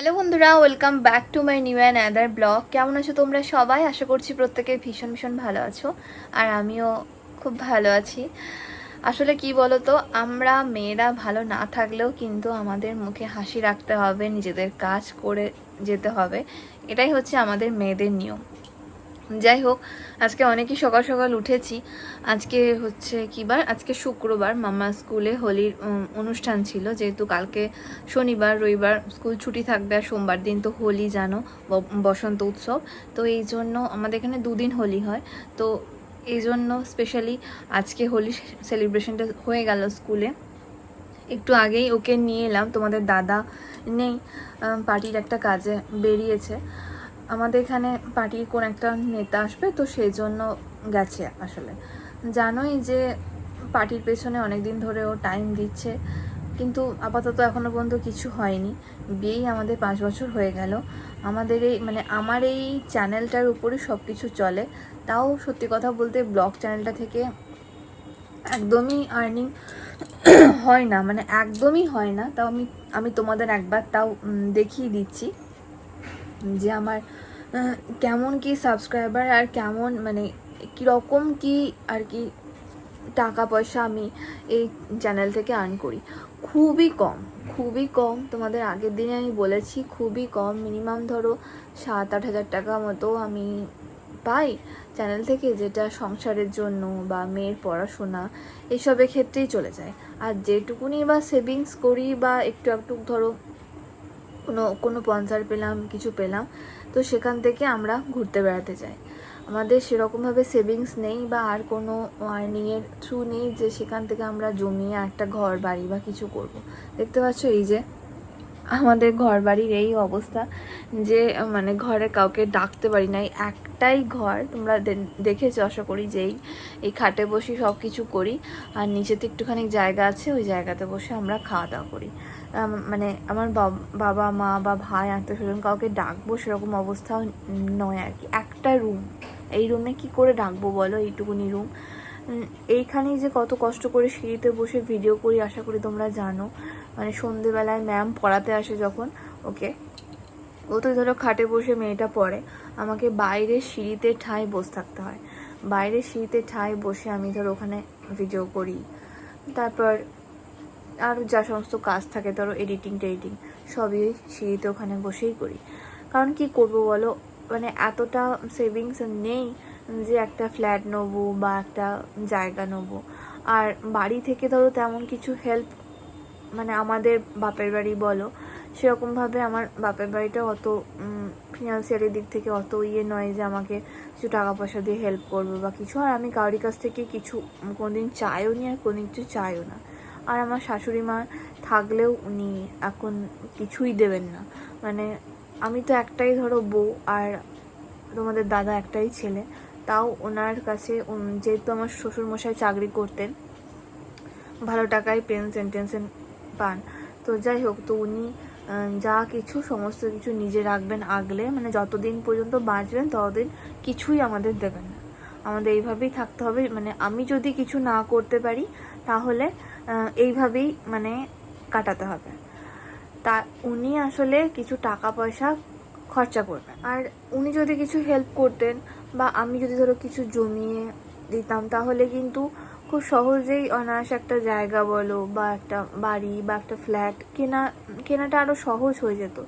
Hello বন্ধুরা, welcome back to my new and other blog. কেমন আছো তোমরা সবাই? আশা করছি প্রত্যেকে ভীষণ ভীষণ ভালো আছো, আর আমিও খুব ভালো আছি। আসলে কি বলো তো আমরা মেয়েরা ভালো না থাকলেও কিন্তু আমাদের মুখে হাসি রাখতে হবে, নিজেদের কাজ করে যেতে হবে। এটাই হচ্ছে আমাদের মেয়েদের নিয়ম। যাই হোক, আজকে অনেকই সকাল সকাল উঠেছি। আজকে হচ্ছে কিবার আজকে শুক্রবার, মামা স্কুলে হোলির অনুষ্ঠান ছিল। যেহেতু কালকে শনিবার, রবিবার স্কুল ছুটি থাকবে আর সোমবার দিন তো হোলি জানো বসন্ত উৎসব। তো এই জন্য আমাদের এখানে দুদিন হোলি হয়। তো এই জন্য স্পেশালি আজকে হোলি সেলিব্রেশনটা হয়ে গেল স্কুলে। একটু আগেই ওকে নিয়ে এলাম। তোমাদের দাদা নেই পার্টির একটা কাজে বেরিয়েছে। আমাদের এখানে পার্টির কোন একটা নেতা আসবে, তো সেই জন্য গেছে আসলে। জানোই যে পার্টির পেছনে অনেক দিন ধরে ও টাইম দিচ্ছে, কিন্তু আপাতত এখনও পর্যন্ত কিছু হয়নি। বিয়েই আমাদের পাঁচ বছর হয়ে গেল। আমাদের এই মানে আমার এই চ্যানেলটার উপরই সব কিছু চলে। তাও সত্যি কথা বলতে ব্লগ চ্যানেলটা থেকে একদমই আর্নিং হয় না মানে একদমই হয় না। তাও আমি আমি তোমাদের একবার তাও দেখিয়ে দিচ্ছি। যে আমার কেমন কি সাবস্ক্রাইবার আর কেমন মানে কীরকম কি আর কি টাকা পয়সা আমি এই চ্যানেল থেকে আর্ন করি। খুবই কম খুবই কম। তোমাদের আগের দিনে আমি বলেছি, খুবই কম। মিনিমাম ধরো সাত আট হাজার টাকা মতো আমি পাই চ্যানেল থেকে, যেটা সংসারের জন্য বা মেয়ের পড়াশোনা এসবের ক্ষেত্রেই চলে যায়। আর যেটুকুনি বা সেভিংস করি বা একটু একটু ধরো কোনো কোনো স্পন্সার পেলাম, কিছু পেলাম, তো সেখান থেকে আমরা ঘুরতে বেড়াতে যাই। আমাদের সেরকমভাবে সেভিংস নেই বা আর কোনো আর্নিংয়ের থ্রু নেই যে সেখান থেকে আমরা জমিয়ে একটা ঘর বাড়ি বা কিছু করব। দেখতে পাচ্ছ এই যে আমাদের ঘর বাড়ির এই অবস্থা যে মানে ঘরে কাউকে ডাকতে পারি না একটাই ঘর তোমরা দেখেছ আশা করি যেই এই খাটে বসে সব কিছু করি। আর নিচেতে একটুখানি জায়গা আছে, ওই জায়গাতে বসে আমরা খাওয়া দাওয়া করি। মানে আমার বাব- মা বা ভাই আত্মীয় স্বজন কাউকে ডাকবো সেরকম অবস্থাও নয় আর কি। একটা রুম এই রুমে কি করে ডাকবো বলো? এইটুকুনি রুম এইখানেই যে কত কষ্ট করে সিঁড়িতে বসে ভিডিও করি, আশা করি তোমরা জানো। মানে সন্ধেবেলায় ম্যাম পড়াতে আসে যখন ওকে ও তো ধরো খাটে বসে মেয়েটা পড়ে। আমাকে বাইরে সিঁড়িতে ঠায় বসে থাকতে হয়। বাইরে সিঁড়িতে ঠায় বসে আমি ধরো ওখানে ভিডিও করি। তারপর আর যা সমস্ত কাজ থাকে, ধরো এডিটিং টেডিটিং, সবই সিঁড়িতে ওখানে বসেই করি। কারণ কি করব বলো? মানে এতটা সেভিংস নেই যে একটা ফ্ল্যাট নেব বা একটা জায়গা নেব। আর বাড়ি থেকে ধরো তেমন কিছু হেল্প মানে আমাদের বাপের বাড়ি বলো সেরকমভাবে আমার বাপের বাড়িটা অত ফিনান্সিয়ালের দিক থেকে অত ইয়ে নয় যে আমাকে কিছু টাকা পয়সা দিয়ে হেল্প করবে বা কিছু। আর আমি কারোর কাছ থেকে কিছু কোনোদিন চাইও নি আর কোনো কিছু চাইও না। আর আমার শাশুড়ি মা থাকলেও উনি এখন কিছুই দেবেন না। মানে আমি তো একটাই ধরো বউ আর তোমাদের দাদা একটাই ছেলে। তাও ওনার কাছে যেহেতু আমার শ্বশুরমশাই চাকরি করতেন, ভালো টাকায় পেনশন টেনশন পান। তো যাই হোক, তো উনি যা কিছু, সমস্ত কিছু নিজে রাখবেন আগলে। মানে যতদিন পর্যন্ত বাঁচবেন, ততদিন কিছুই আমাদের দেবেন না। আমাদের এইভাবেই থাকতে হবে। মানে আমি যদি কিছু না করতে পারি, তাহলে এইভাবেই মানে কাটাতে হবে। তা উনি আসলে কিছু টাকা পয়সা খরচা করবেন। আর উনি যদি কিছু হেল্প করতেন বা আমি যদি ধরো কিছু জমিয়ে দিতাম, তাহলে কিন্তু খুব সহজেই অনায়াসে একটা জায়গা বলো বা একটা বাড়ি বা একটা ফ্ল্যাট কেনা, কেনাটা আরও সহজ হয়ে যেত।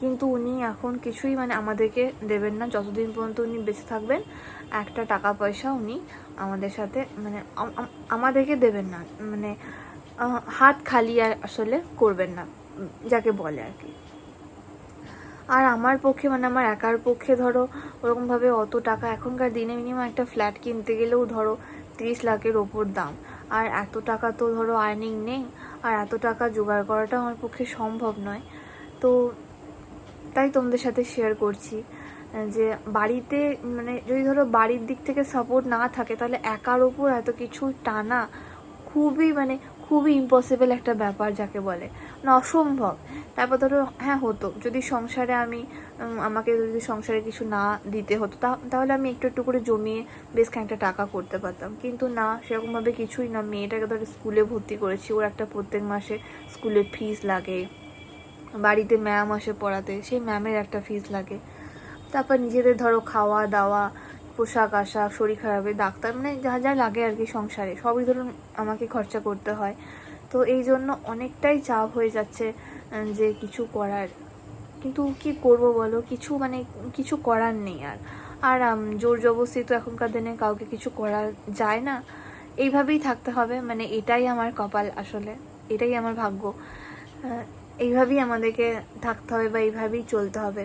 কিন্তু উনি এখন কিছুই মানে আমাদেরকে দেবেন না। যতদিন পর্যন্ত উনি বেঁচে থাকবেন, একটা টাকা পয়সা উনি আমাদের সাথে মানে আম- আম- আমাদেরকে দেবেন না। মানে হাত খালি আর আসলে করবেন না, যাকে বলে আর কি। আর আমার পক্ষে মানে আমার একার পক্ষে ধরো, ওরকমভাবে অত টাকা এখনকার দিনে মিনিমাম একটা ফ্ল্যাট কিনতে গেলেও ধরো তিরিশ লাখের ওপর দাম। আর এত টাকা তো ধরো আর্নিং নেই, আর এত টাকা জোগাড় করাটা আমার পক্ষে সম্ভব নয়। তো তাই তোমাদের সাথে শেয়ার করছি যে বাড়িতে মানে যদি ধরো বাড়ির দিক থেকে সাপোর্ট না থাকে, তাহলে একার ওপর এত কিছু টানা খুবই মানে খুবই ইম্পসিবল একটা ব্যাপার যাকে বলে। মানে অসম্ভব। তারপর ধরো হ্যাঁ হতো। যদি সংসারে আমি আমাকে যদি সংসারে কিছু না দিতে হতো তাহলে আমি একটু একটু করে জমিয়ে বেশ খানিকটা টাকা করতে পারতাম। কিন্তু না, সেরকমভাবে কিছুই না। মেয়েটাকে ধরো স্কুলে ভর্তি করেছি। ওর একটা প্রত্যেক মাসে স্কুলের ফিস লাগে। বাড়িতে ম্যাম আসে পড়াতে, সেই ম্যামের একটা ফিস লাগে। তারপর নিজেদের ধরো খাওয়া দাওয়া, পোশাক আশাক, শরীর খারাপে ডাক্তার মানে যা যা লাগে আর কি সংসারে, সবই ধরুন আমাকে খরচা করতে হয়। তো এই জন্য অনেকটাই চাপ হয়ে যাচ্ছে যে কিছু করার। কিন্তু কি করব বলো? কিছু মানে কিছু করার নেই আর। আর জোর জবরদস্তি তো এখনকার দিনে কাউকে কিছু করা যায় না। এইভাবেই থাকতে হবে মানে এটাই আমার কপাল আসলে, এটাই আমার ভাগ্য। এইভাবেই আমাদেরকে থাকতে হবে বা এইভাবেই চলতে হবে।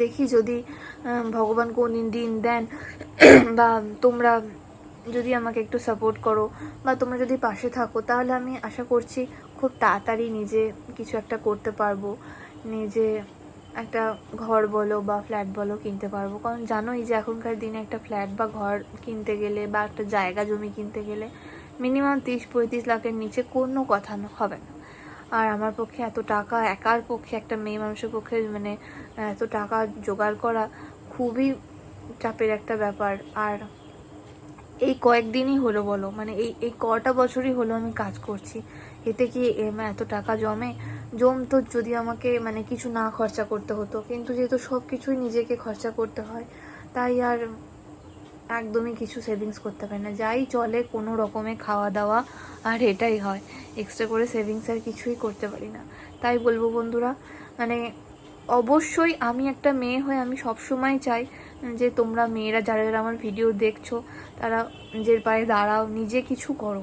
দেখি যদি ভগবান কোন দিন দেন, বা তোমরা যদি আমাকে একটু সাপোর্ট করো, বা তোমরা যদি পাশে থাকো, তাহলে আমি আশা করছি খুব তাড়াতাড়ি নিজে কিছু একটা করতে পারব। নিজে একটা ঘর বলো বা ফ্ল্যাট বলো কিনতে পারব। কারণ জানোই যে এখনকার দিনে একটা ফ্ল্যাট বা ঘর কিনতে গেলে বা একটা জায়গা জমি কিনতে গেলে মিনিমাম তিরিশ পঁয়ত্রিশ লাখের নিচে কোনো কথা হবে না। আর আমার পক্ষে এত টাকা, একার পক্ষে, একটা মেয়ে মানুষের পক্ষে মানে এত টাকা জোগাড় করা খুবই চাপের একটা ব্যাপার। আর এই কয়েকদিনই হলো বলো মানে এই এই কটা বছরই হলো আমি কাজ করছি। এতে কি এত টাকা জমে? জমতো যদি আমাকে মানে কিছু না খরচা করতে হতো, কিন্তু যেহেতু সব কিছুই নিজেকে খরচা করতে হয়, তাই আর একদমই কিছু সেভিংস করতে পারি না। যাই চলে, কোনো রকমে খাওয়া দাওয়া আর এটাই হয়। এক্সট্রা করে সেভিংস আর কিছুই করতে পারি না। তাই বলব বন্ধুরা মানে অবশ্যই আমি একটা মেয়ে হয়ে আমি সবসময় চাই যে তোমরা মেয়েরা যারা যারা আমার ভিডিও দেখছ, তারা নিজের পায়ে দাঁড়াও, নিজে কিছু করো।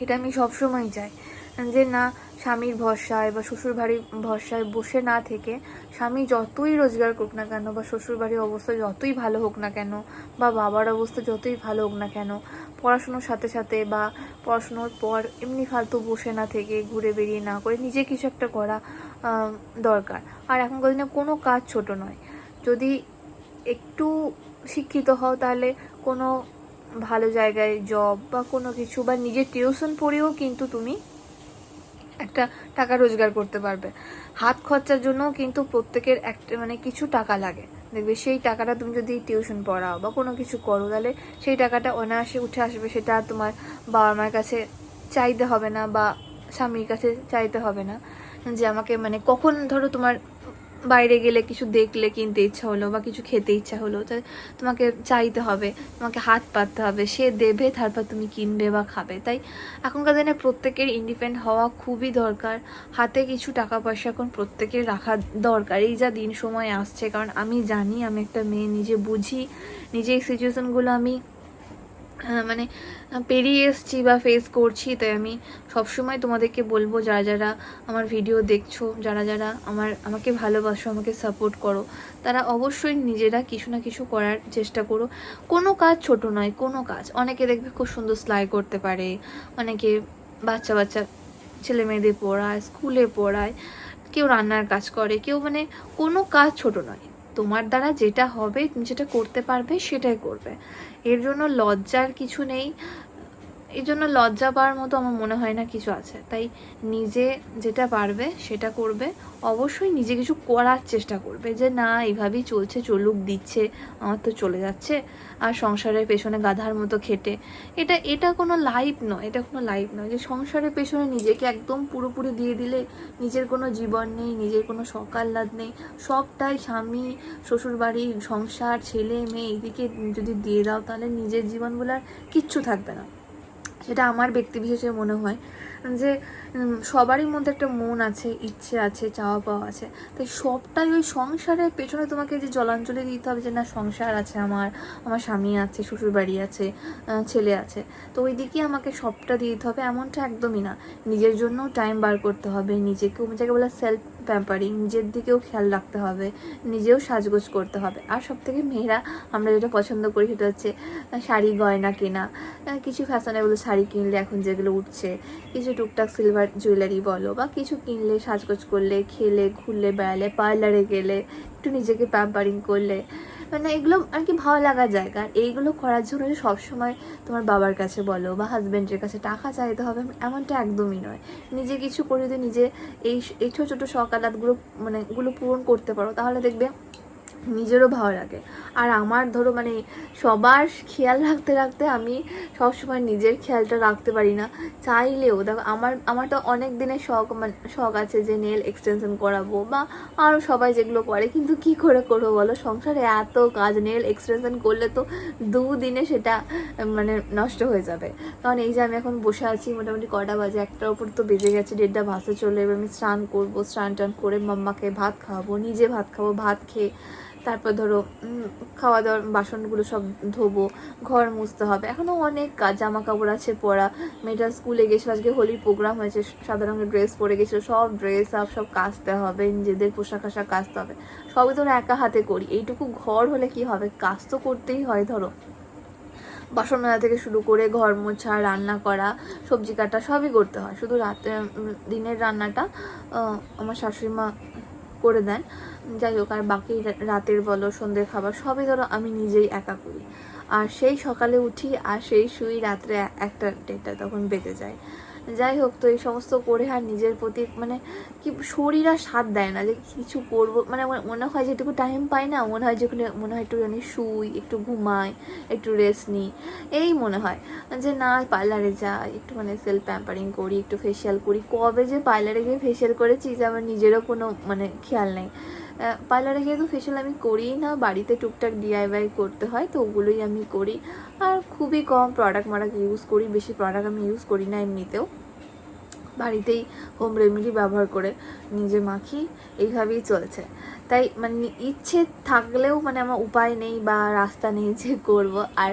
এটা আমি সবসময় চাই। যে না, স্বামীর ভরসায় বা শ্বশুর বাড়ির ভরসায় বসে না থেকে স্বামী যতই রোজগার করুক না কেন বা শ্বশুর বাড়ির অবস্থা যতই ভালো হোক না কেন বা বাবার অবস্থা যতই ভালো হোক না কেন, পড়াশুনোর সাথে সাথে বা পড়াশুনোর পর এমনি ফালতু বসে না থেকে, ঘুরে বেরিয়ে না করে নিজে কিছু একটা করা দরকার। আর এখনকার দিনে কোনো কাজ ছোট নয়। যদি একটু শিক্ষিত হও তাহলে কোনো ভালো জায়গায় জব বা কোনো কিছু বা নিজের টিউশন পড়েও কিন্তু তুমি একটা টাকা রোজগার করতে পারবে। হাত খরচার জন্য কিন্তু প্রত্যেকের একটা মানে কিছু টাকা লাগে। দেখবে সেই টাকাটা তুমি যদি টিউশন পড়াও বা কোনো কিছু করো, তাহলে সেই টাকাটা অনায়াসে উঠে আসবে। সেটা তোমার বাবা মার কাছে চাইতে হবে না বা স্বামীর কাছে চাইতে হবে না। যে আমাকে মানে কখন ধরো তোমার বাইরে গেলে কিছু দেখলে, কিনতে ইচ্ছা হলো বা কিছু খেতে ইচ্ছা হলো তোমাকে চাইতে হবে, তোমাকে হাত পাততে হবে, সে দেবে, তারপর তুমি কিনবে বা খাবে। তাই এখনকার দিনে প্রত্যেকের ইন্ডিপেন্ড হওয়া খুবই দরকার, হাতে কিছু টাকা পয়সা এখন প্রত্যেকের রাখা দরকার এই যা দিন সময় আসছে। কারণ আমি জানি, আমি একটা মেয়ে, নিজে বুঝি নিজে এই সিচুয়েশনগুলো আমি মানে পেরিয়ে এসছি বা ফেস করছি, তাই আমি সবসময় তোমাদেরকে বলব, যারা যারা আমার ভিডিও দেখছ, যারা যারা আমার, আমাকে ভালোবাসো, আমাকে সাপোর্ট করো, তারা অবশ্যই নিজেরা কিছু না কিছু করার চেষ্টা করো। কোনো কাজ ছোট নয়, কোনো কাজ। অনেকে দেখবে খুব সুন্দর সেলাই করতে পারে, অনেকে বাচ্চা বাচ্চা ছেলে মেয়েদের পড়ায় স্কুলে পড়ায়, কেউ রান্নার কাজ করে, কেউ মানে কোনো কাজ ছোট নয়। তোমার দ্বারা যেটা হবে, তুমি যেটা করতে পারবে, সেটাই করবে। এর জন্য লজ্জার কিছু নেই। এই জন্য লজ্জা পাওয়ার মতো আমার মনে হয় না কিছু আছে। তাই নিজে যেটা পারবে, সেটা করবে। অবশ্যই নিজে কিছু করার চেষ্টা করবে যে, না এইভাবেই চলছে, চলুক, দিচ্ছে, আমার তো চলে যাচ্ছে। আর সংসারের পেছনে গাধার মতো খেটে। এটা এটা কোনো লাইফ নয়, এটা কোনো লাইফ নয়। যে সংসারের পেছনে নিজেকে একদম পুরোপুরি দিয়ে দিলে নিজের কোনো জীবন নেই, নিজের কোনো সকাল্লাদ নেই, সবটাই স্বামী, শ্বশুরবাড়ি, সংসার, ছেলে, মেয়ে, এদিকে যদি দিয়ে দাও, তাহলে নিজের জীবন বলে আর কিচ্ছু থাকবে না। সেটা আমার ব্যক্তি বিশেষে মনে হয়, যে সবারই মধ্যে একটা মন আছে, ইচ্ছে আছে, চাওয়া পাওয়া আছে। তাই সবটাই ওই সংসারের পেছনে তোমাকে যে জলাঞ্জলি দিতে হবে যে, না, সংসার আছে আমার আমার স্বামী আছে, শ্বশুরবাড়ি আছে ছেলে আছে। তো ওই দিকে আমাকে সবটা দিতে হবে, এমনটা একদমই না। নিজের জন্যও টাইম বার করতে হবে নিজেকেও যাকে বলে সেলফ প্যাম্পারিং, নিজের দিকেও খেয়াল রাখতে হবে, নিজেও সাজগোজ করতে হবে। আর সব থেকে মেয়েরা, আমরা যেটা পছন্দ করি সেটা হচ্ছে শাড়ি গয়না কেনা। কিছু ফ্যাশনেবল শাড়ি কিনলে এখন যেগুলো উঠছে, কিছু টুকটাক সিলভার জুয়েলারি বলো, বা কিছু কিনলে, সাজগোজ করলে, খেলে, ঘুরলে, বেড়ালে পার্লারে গেলে, একটু নিজেকে প্যাম্পারিং করলে মানে এগুলো আর কি ভালো লাগার জায়গা আর এইগুলো করার জন্য যে সবসময় তোমার বাবার কাছে বলো বা হাজব্যান্ডের কাছে টাকা চাইতে হবে এমনটা একদমই নয়। নিজে কিছু করে যদি নিজে এই এই ছোটো ছোটো সকালাতগুলো মানে গুলো পূরণ করতে পারো, তাহলে দেখবে নিজেরও ভালো লাগে। আর আমার ধরো মানে সবার খেয়াল রাখতে রাখতে আমি সবসময় নিজের খেয়ালটা রাখতে পারি না। চাইলেও দেখো, আমার আমার তো অনেক দিনের শখ মানে শখ আছে যে নেল এক্সটেনশন করাবো বা আরও সবাই যেগুলো করে, কিন্তু কি করে করব বলো? সংসারে এত কাজ, নেল এক্সটেনশন করলে তো দুদিনে সেটা মানে নষ্ট হয়ে যাবে। কারণ এই যে আমি এখন বসে আছি মোটামুটি কটা বাজে, একটার উপর তো বেজে গেছে, দেড়টা ভাসে চলে এবার আমি স্নান করব, স্নান টান করে মাম্মাকে ভাত খাওয়াবো, নিজে ভাত খাব, ভাত খেয়ে তারপর ধরো খাওয়া দাওয়ার বাসনগুলো সব ধোবো, ঘর মুছতে হবে। এখনও অনেক কাজ জামা কাপড় আছে পরা। মেয়েটা স্কুলে গেছিল, আজকে হোলির প্রোগ্রাম হয়েছে সাদা রঙের ড্রেস পরে গেছিল, সব ড্রেস আপ সব কাচতে হবে, নিজেদের পোশাক আশাক কাচতে হবে। সবই ধরো একা হাতে করি। এইটুকু ঘর হলে কি হবে? কাজ তো করতেই হয়, ধরো। বাসন মাজা থেকে শুরু করে ঘর মোছা, রান্না করা, সবজি কাটা, সবই করতে হয়। শুধু রাতে দিনের রান্নাটা আমার শাশুড়ি মা করে দেন। যাই হোক, আর বাকি রাতের বলো, সন্ধ্যের খাবার সবই ধরো আমি নিজেই একা করি। আর সেই সকালে উঠি আর সেই শুই রাত্রে একটা দেড়টা তখন বেঁচে যায়। যাই হোক, তো এই সমস্ত করে আর নিজের প্রতি মানে কি শরীর আর সাথ দেয় না যে কিছু করব। মানে মনে- হয় যেটুকু টাইম পাই না, মনে হয় যেখানে মনে হয় একটুখানি শুই, একটু ঘুমাই, একটু রেস্ট নিই। এই মনে হয় যে না পার্লারে যাই, একটু মানে সেলফ প্যাম্পারিং করি, একটু ফেসিয়াল করি। কবে যে পার্লারে গিয়ে ফেসিয়াল করেছি যে আমার নিজেরও কোনো মানে খেয়াল নেই। পার্লারে যেহেতু ফেশিয়াল আমি করিই না, বাড়িতে টুকটাক ডিআইওয়াই করতে হয়, তো ওগুলোই আমি করি। আর খুবই কম প্রোডাক্ট মারাক ইউজ করি, বেশি প্রোডাক্ট আমি ইউজ করি না এমনিতেও। বাড়িতেই হোম রেমেডি ব্যবহার করে নিজে মাখি, এইভাবেই চলছে। তাই মানে ইচ্ছে থাকলেও মানে আমার উপায় নেই বা রাস্তা নেই যে করব। আর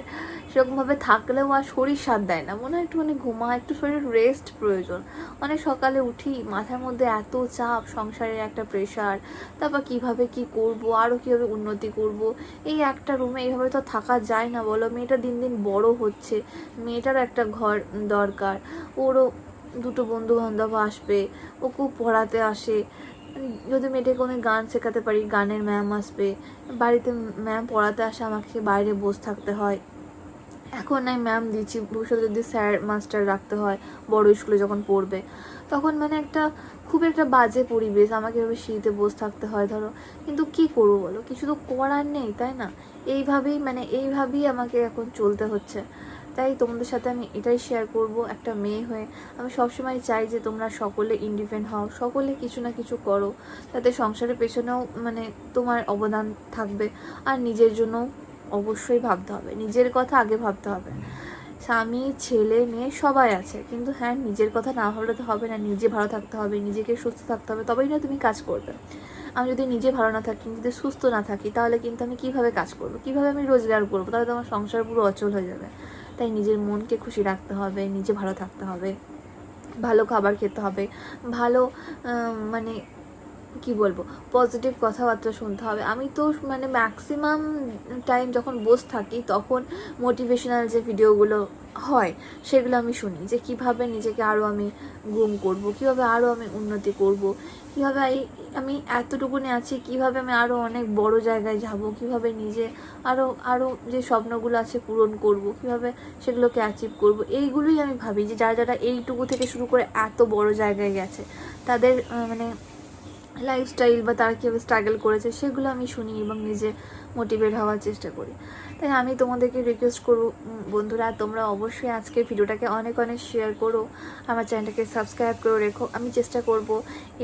সেরকমভাবে থাকলেও আর শরীর সাথ দেয় না। মনে হয় একটু মানে ঘুমা একটু শরীর রেস্ট প্রয়োজন। অনেক সকালে উঠি, মাথার মধ্যে এত চাপ, সংসারের একটা প্রেশার তারপর কীভাবে কি করব আরও কীভাবে উন্নতি করব? এই একটা রুমে এইভাবে তো থাকা যায় না বলো। মেয়েটা দিন দিন বড় হচ্ছে। মেয়েটারও একটা ঘর দরকার। ওরও দুটো বন্ধু বান্ধব আসবে ওকেও পড়াতে আসে। যদি মেয়েটাকে কোনো গান শেখাতে পারি, গানের ম্যাম আসবে। বাড়িতে ম্যাম পড়াতে আসে, আমাকে বাইরে বসে থাকতে হয়। এখন নাই ম্যাম দিচ্ছি, ভবিষ্যতে যদি স্যার মাস্টার রাখতে হয়, বড় স্কুলে যখন পড়বে। তখন মানে একটা খুব একটা বাজে পরিবেশ, আমাকে এভাবে শীতে বসে থাকতে হয়, ধরো। কিন্তু কি করব বলো? কিছু তো করার নেই, তাই না? এইভাবেই মানে এইভাবেই আমাকে এখন চলতে হচ্ছে। তাই তোমাদের সাথে আমি এটাই শেয়ার করব, একটা মেয়ে হয়ে। আমি সবসময় চাই যে তোমরা সকলে ইন্ডিপেন্ডেন্ট হও, সকলে কিছু না কিছু করো, তাতে সংসারের পেছনেও মানে তোমার অবদান থাকবে। আর নিজের জন্য অবশ্যই ভাবতে হবে, নিজের কথা আগে ভাবতে হবে। স্বামী, ছেলে, মেয়ে সবাই আছে, কিন্তু হ্যাঁ নিজের কথা না ভাবলে তো হবে না, নিজে ভালো থাকতে হবে, নিজেকে সুস্থ থাকতে হবে, তবেই না তুমি কাজ করবে। আমি যদি নিজে ভালো না থাকি, যদি সুস্থ না থাকি, তাহলে কিন্তু আমি কীভাবে কাজ করব? কীভাবে আমি রোজগার করব? তাহলে তো আমার সংসার পুরো অচল হয়ে যাবে। তাই নিজের মনকে খুশি রাখতে হবে, নিজে ভালো থাকতে হবে, ভালো খাবার খেতে হবে, ভালো মানে কি বলব পজিটিভ কথাবার্তা শুনতে হবে। আমি তো মানে ম্যাক্সিমাম টাইম যখন বসে থাকি তখন মোটিভেশনাল যে ভিডিওগুলো হয় সেগুলো আমি শুনি যে কীভাবে নিজেকে আরও আমি গুম করব, কীভাবে আরও আমি উন্নতি করব কীভাবে আমি এতটুকুনি আছি, কীভাবে আমি আরও অনেক বড় জায়গায় যাব, কীভাবে নিজে আরও আরও যে স্বপ্নগুলো আছে পূরণ করব, কীভাবে সেগুলোকে অ্যাচিভ করব, এইগুলোই আমি ভাবি যে যারা যারা এইটুকু থেকে শুরু করে এত বড় জায়গায় গেছে, তাদের মানে লাইফস্টাইল বা তারা কীভাবে স্ট্রাগল করেছে, সেগুলো আমি শুনি এবং নিজে মোটিভেট হওয়ার চেষ্টা করি। তাই আমি তোমাদেরকে রিকোয়েস্ট করব বন্ধুরা, তোমরা অবশ্যই আজকের ভিডিওটাকে অনেক অনেক শেয়ার করো। আমার চ্যানেলটাকে সাবস্ক্রাইব করে রেখো। আমি চেষ্টা করব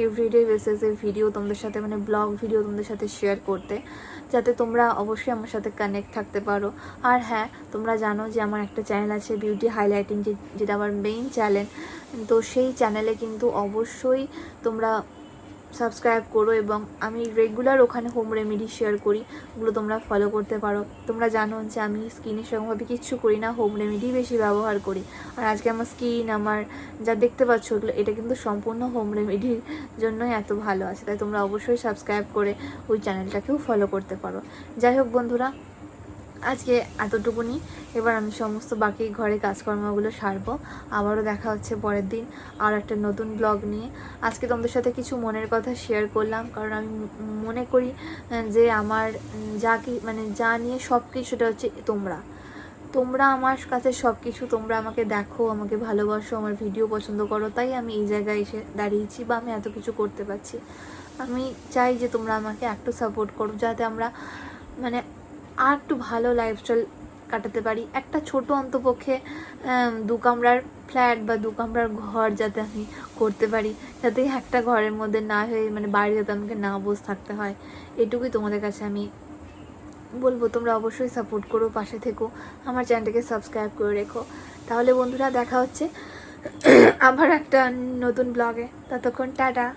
এভরিডে বেসিসের ভিডিও তোমাদের সাথে মানে ব্লগ ভিডিও তোমাদের সাথে শেয়ার করতে, যাতে তোমরা অবশ্যই আমার সাথে কানেক্ট থাকতে পারো। আর হ্যাঁ তোমরা জানো যে আমার একটা চ্যানেল আছে বিউটি হাইলাইটিং যেটা আমার মেইন চ্যানেল তো সেই চ্যানেলে কিন্তু অবশ্যই তোমরা সাবস্ক্রাইব করো এবং আমি রেগুলার ওখানে হোম রেমেডি শেয়ার করি, ওগুলো তোমরা ফলো করতে পারো। তোমরা জানো যে আমি স্কিনে সেরকমভাবে কিচ্ছু করি না হোম রেমেডি বেশি ব্যবহার করি। আর আজকে আমার স্কিন আমার যা দেখতে পাচ্ছ ওগুলো, এটা কিন্তু সম্পূর্ণ হোম রেমেডির জন্যই এত ভালো আছে। তাই তোমরা অবশ্যই সাবস্ক্রাইব করে ওই চ্যানেলটাকেও ফলো করতে পারো। যাই হোক বন্ধুরা আজকে এতটুকুনি। এবার আমি সমস্ত বাকি ঘরে কাজকর্মগুলো সারবো। আবারও দেখা হচ্ছে পরের দিন আর একটা নতুন ব্লগ নিয়ে। আজকে তোমাদের সাথে কিছু মনের কথা শেয়ার করলাম, কারণ আমি মনে করি যে আমার, যা কি মানে যা নিয়ে সব কিছুটা হচ্ছে তোমরা। তোমরা আমার কাছে সব কিছু তোমরা আমাকে দেখো, আমাকে ভালোবাসো, আমার ভিডিও পছন্দ করো, তাই আমি এই জায়গায় এসে দাঁড়িয়েছি বা আমি এত কিছু করতে পারছি। আমি চাই যে তোমরা আমাকে একটু সাপোর্ট করো, যাতে আমরা মানে আর একটু ভালো লাইফস্টাইল কাটাতে পারি। একটা ছোট অন্তপক্ষে দু কামরার ফ্ল্যাট বা দু কামরার ঘর যাতে আমি করতে পারি, যাতে একটা ঘরের মধ্যে না হয়ে মানে বাইরে যাতে আমাকে না বসে থাকতে হয়, এটুকুই তোমাদের কাছে আমি বলব। তোমরা অবশ্যই সাপোর্ট করো, পাশে থেকো, আমার চ্যানেলটাকে সাবস্ক্রাইব করে রেখো। তাহলে বন্ধুরা দেখা হচ্ছে আবার একটা নতুন ব্লগে ততক্ষণ টাটা।